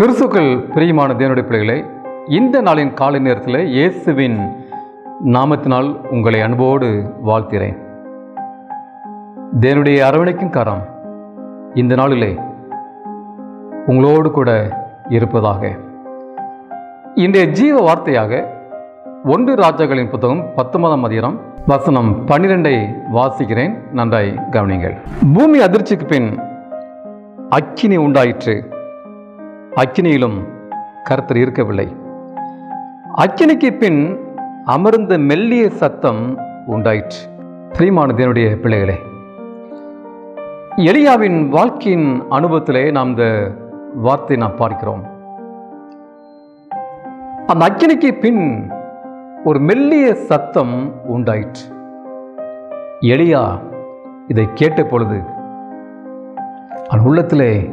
கிறிஸ்துக்கள் பிரியமான தேவனுடைய பிள்ளைகளை இந்த நாளின் காலை நேரத்தில் இயேசுவின் நாமத்தினால் உங்களை அன்போடு வாழ்த்திறேன் தேவனுடைய அரவணைக்கும் கரம் இந்த நாளிலே உங்களோடு கூட இருப்பதாக. இன்றைய ஜீவ வார்த்தையாக ஒன்று ராஜாக்களின் புத்தகம் பத்தொன்பதாம் அதிகாரம் வசனம் பன்னிரெண்டை வாசிக்கிறேன். நன்றாய் கவனிங்கள் பூமி அதிர்ச்சிக்கு பின் அக்கினி உண்டாயிற்று. அக்கினியிலும் கர்த்தர் இருக்கவில்லை. அக்கினிக்கு பின் அமர்ந்த மெல்லிய சத்தம் உண்டாயிற்று. பிரியமான தேவனுடைய பிள்ளைகளே எலியாவின் வாழ்க்கையின் அனுபவத்திலே நாம் இந்த வார்த்தை நாம் பார்க்கிறோம். அந்த அக்கினிக்கு பின் ஒரு மெல்லிய சத்தம் உண்டாயிற்று. எளியா இதை கேட்ட பொழுது அவன் உள்ளத்திலே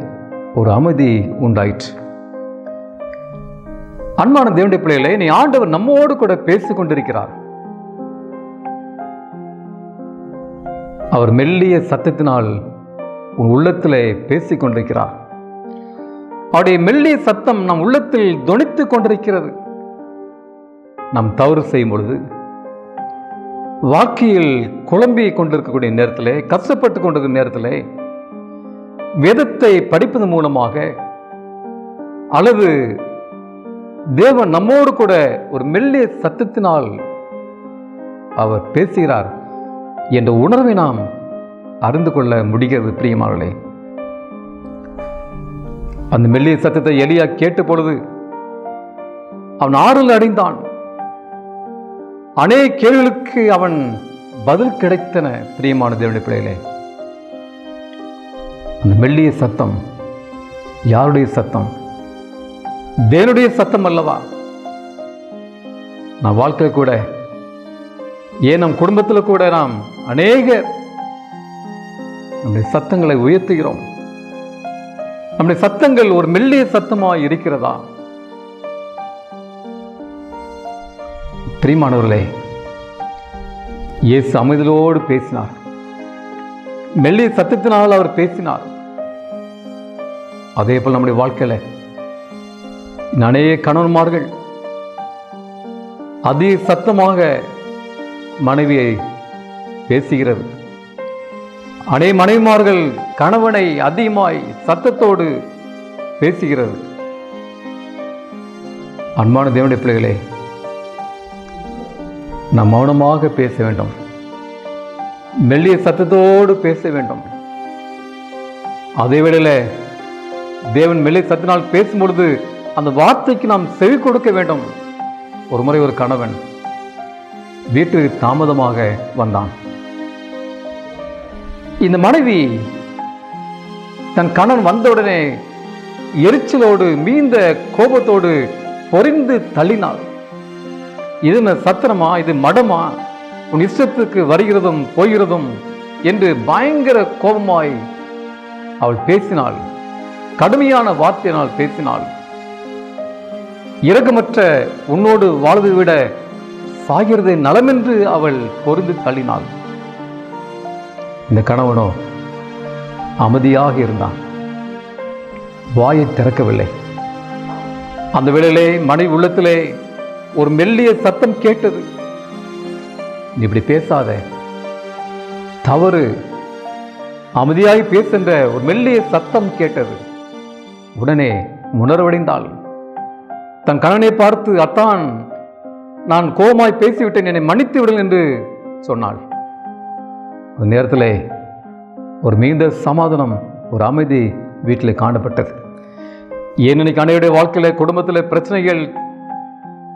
ஒரு அமைதி உண்டாயிற்று. அன்பான தேவனுடைய பிள்ளைகளை நீ ஆண்டவர் நம்மோடு கூட பேசிக் கொண்டிருக்கிறார். அவர் மெல்லிய சத்தத்தினால் உன் உள்ளத்திலே பேசிக் கொண்டிருக்கிறார். அவருடைய மெல்லிய சத்தம் நம் உள்ளத்தில் தொனித்துக் கொண்டிருக்கிறது. நாம் தவறு செய்யும் பொழுது வாக்கியில் குழம்பி கொண்டிருக்கக்கூடிய நேரத்தில் கஷ்டப்பட்டு கொண்டிருக்கிற நேரத்திலே வேதத்தை படிப்பதன் மூலமாக அல்லது தேவன் நம்மோடு கூட ஒரு மெல்லிய சத்தத்தினால் அவர் பேசுகிறார் என்ற உணர்வை நாம் அறிந்து கொள்ள முடிகிறது பிரியமானவர்களே. அந்த மெல்லிய சத்தத்தை எளியா கேட்ட பொழுது அவன் ஆறுதல் அடைந்தான். அநேக கேள்விகளுக்கு அவன் பதில் கிடைத்தன பிரியமான தேவனுடைய பிள்ளைகளே. அந்த மெல்லிய சத்தம் யாருடைய சத்தம்? தேவனுடைய சத்தம் அல்லவா? நான் வாழ்க்கை கூட ஏன் நம் குடும்பத்தில் கூட நாம் அநேக நம்முடைய சத்தங்களை உயர்த்துகிறோம்? நம்முடைய சத்தங்கள் ஒரு மெல்லிய சத்தமாக இருக்கிறதா? பிரிமானவர்களே இயேசு அமைதலோடு பேசினார். மெல்லிய சத்தத்தினால் அவர் பேசினார். அதே போல் நம்முடைய வாழ்க்கையில் அநேக கணவன்மார்கள் அதே சத்தமாக மனைவியை பேசுகிறது. அனை மனைவிமார்கள் கணவனை அதிகமாய் சத்தத்தோடு பேசுகிறது. அன்பான தேவனுடைய பிள்ளைகளே நாம் மௌனமாக பேச வேண்டும். மெல்லிய சத்தத்தோடு பேச வேண்டும். அதே வேளையில் தேவன் மெல்லிய சத்தினால் பேசும் பொழுது அந்த வார்த்தைக்கு நாம் செவி கொடுக்க வேண்டும். ஒரு முறை ஒரு கணவன் வீட்டு தாமதமாக வந்தான். இந்த மனைவி தன் கணவன் வந்தவுடனே எரிச்சலோடு மீந்த கோபத்தோடு பொறிந்து தள்ளினாள். இது சத்திரமா? இது மடமா? உன் இஷ்டத்துக்கு வருகிறதும் போகிறதும் என்று பயங்கர கோபமாய் அவள் பேசினாள். கடுமையான வார்த்தையினால் பேசினாள். இறகுமற்ற உன்னோடு வாழ்வதை விட சாகிறதை நலமென்று அவள் பொருந்து தள்ளினாள். இந்த கணவனோ அமைதியாக இருந்தான். வாயை திறக்கவில்லை. அந்த வேளையிலே மனைவி உள்ளத்திலே ஒரு மெல்லிய சத்தம் கேட்டது. நீ இப்படி பேசாத. தவறு. அமைதியாய் பேசுகின்ற ஒரு மெல்லிய சத்தம் கேட்டது. உடனே உணர்வடைந்தாள். தன் கணனை பார்த்து அத்தான் நான் கோமாய் பேசிவிட்டேன் என்னை மன்னித்து விடல் என்று சொன்னாள். அந்த நேரத்தில் ஒரு மிகுந்த சமாதானம் ஒரு அமைதி வீட்டில் காணப்பட்டது. ஏன் இன்னைக்கு அனைவருடைய வாழ்க்கையில் குடும்பத்தில் பிரச்சனைகள்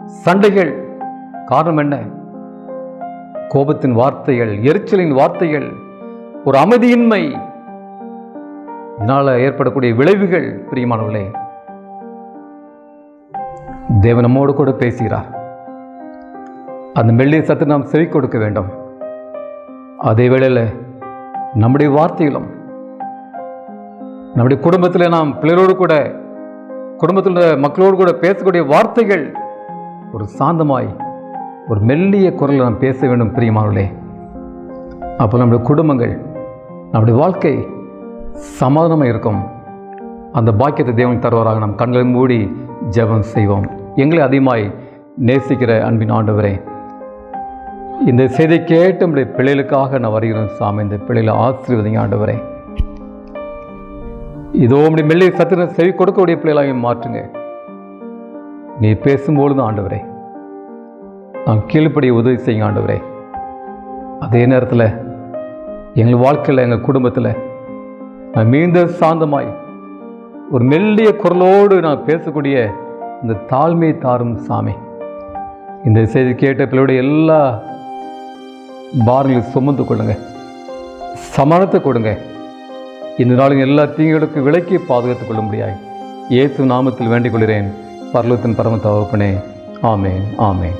சண்டைகள் காரணம் என்ன? கோபத்தின் வார்த்தைகள் எரிச்சலின் வார்த்தைகள் ஒரு அமைதியின்மை இதனால் ஏற்படக்கூடிய விளைவுகள் பிரியமானவர்களே. தேவன் நம்மோடு கூட பேசுகிறார். அந்த மெல்லிய சத்து நாம் செவி கொடுக்க வேண்டும். அதே வேளையில் நம்முடைய வார்த்தைகளும் நம்முடைய குடும்பத்தில் நாம் பிள்ளைகளோடு கூட குடும்பத்தில் மக்களோடு கூட பேசக்கூடிய வார்த்தைகள் ஒரு சாந்தமாய் ஒரு மெல்லிய குரலில் நாம் பேச வேண்டும் பிரியமானவர்களே. அப்போ நம்முடைய குடும்பங்கள் நம்முடைய வாழ்க்கை சமாதானமாக இருக்கும். அந்த பாக்கியத்தை தேவன் தருவாராக நாம் கண்களை மூடி ஜெபம் செய்வோம். எங்களை அதிகமாய் நேசிக்கிற அன்பின் ஆண்டவரே இந்த செய்தி கேட்டு நம்முடைய பிள்ளைகளுக்காக நான் வருகிறேன் சாமி. இந்த பிள்ளைகளை ஆசீர்வதிங்க ஆண்டவரே. இதோ உடைய மெல்லிய சத்திரம் செவி கொடுக்கக்கூடிய பிள்ளைகளாக மாற்றுங்க. நீ பேசும்பொழுது ஆண்டவரே நான் கீழ்ப்படிய உதவி செய்யுங்க ஆண்டவரே. அதே நேரத்தில் எங்கள் வாழ்க்கையில் எங்கள் குடும்பத்தில் நான் மீண்டும் சாந்தமாய் ஒரு மெல்லிய குரலோடு நான் பேசக்கூடிய இந்த தாழ்மை தாரும் சாமி. இந்த செய்தி கேட்ட பிள்ளையுடைய எல்லா பாரங்களையும் சுமந்து கொள்ளுங்க. சமானத்தை கொடுங்க. இந்த நாளுங்க எல்லா தீங்குகளுக்கு விலக்கி பாதுகாத்துக் கொள்ள முடியாது இயேசு நாமத்தில் வேண்டிக் கொள்கிறேன். பரலத்தின் பரம தவப்பனே ஆமேன் ஆமேன்.